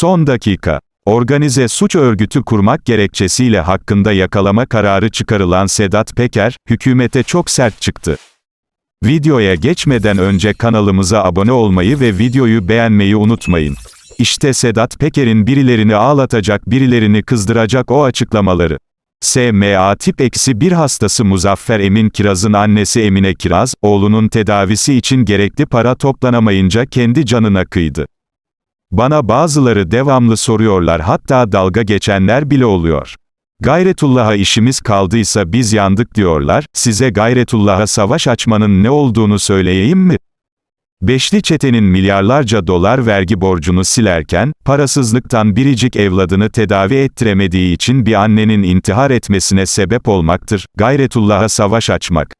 Son dakika. Organize suç örgütü kurmak gerekçesiyle hakkında yakalama kararı çıkarılan Sedat Peker, hükümete çok sert çıktı. Videoya geçmeden önce kanalımıza abone olmayı ve videoyu beğenmeyi unutmayın. İşte Sedat Peker'in birilerini ağlatacak, birilerini kızdıracak o açıklamaları. SMA tip eksi bir hastası Muzaffer Emin Kiraz'ın annesi Emine Kiraz, oğlunun tedavisi için gerekli para toplanamayınca kendi canına kıydı. Bana bazıları devamlı soruyorlar hatta dalga geçenler bile oluyor. Gayretullah'a işimiz kaldıysa biz yandık diyorlar, size Gayretullah'a savaş açmanın ne olduğunu söyleyeyim mi? Beşli çetenin milyarlarca dolar vergi borcunu silerken, parasızlıktan biricik evladını tedavi ettiremediği için bir annenin intihar etmesine sebep olmaktır, Gayretullah'a savaş açmak.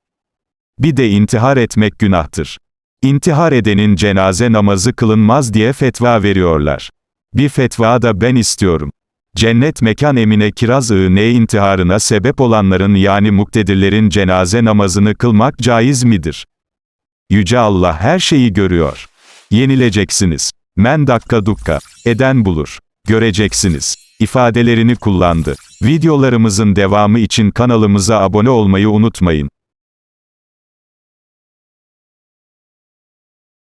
Bir de intihar etmek günahtır. İntihar edenin cenaze namazı kılınmaz diye fetva veriyorlar. Bir fetva da ben istiyorum. Cennet mekan Emine Kiraz ne intiharına sebep olanların yani muktedirlerin cenaze namazını kılmak caiz midir? Yüce Allah her şeyi görüyor. Yenileceksiniz. Men dakika dukka. Eden bulur. Göreceksiniz. ifadelerini kullandı. Videolarımızın devamı için kanalımıza abone olmayı unutmayın.